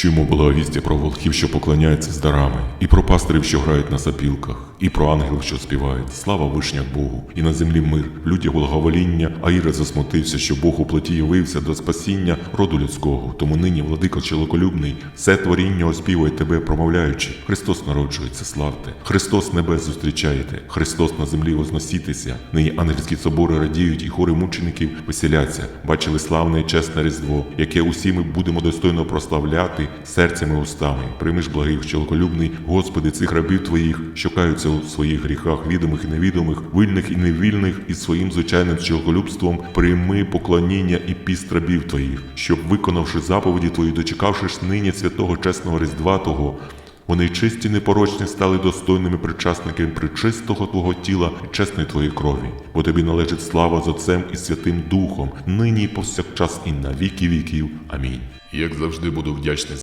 Чуємо благовістя про волхів, що поклоняються з дарами, і про пастирів, що грають на сапілках, і про ангелів, що співають. Слава вишнях Богу! І на землі мир, людях благовоління, а Ірод засмутився, що Бог у плоті явився до спасіння роду людського. Тому нині, владико чоловіколюбний, все творіння оспівує тебе, промовляючи. Христос народжується, славте. Христос небес зустрічаєте, Христос на землі возносітеся. Нині ангельські собори радіють, і хори мучеників веселяться. Бачили славне і чесне Різдво, яке усі ми будемо достойно прославляти серцями і устами. Прийми ж благих, чоловіколюбний, Господи, цих рабів твоїх, що каються у своїх гріхах, відомих і невідомих, вильних і невільних, і своїм звичайним чоловіколюбством прийми поклоніння і піст рабів твоїх, щоб, виконавши заповіді твої, дочекавшись нині святого чесного Різдва Того, вони чисті непорочні стали достойними причасниками причистого Твого тіла і чесної Твоєї крові, бо тобі належить слава з Отцем і Святим Духом, нині і повсякчас і на віки віків. Амінь. Як завжди буду вдячний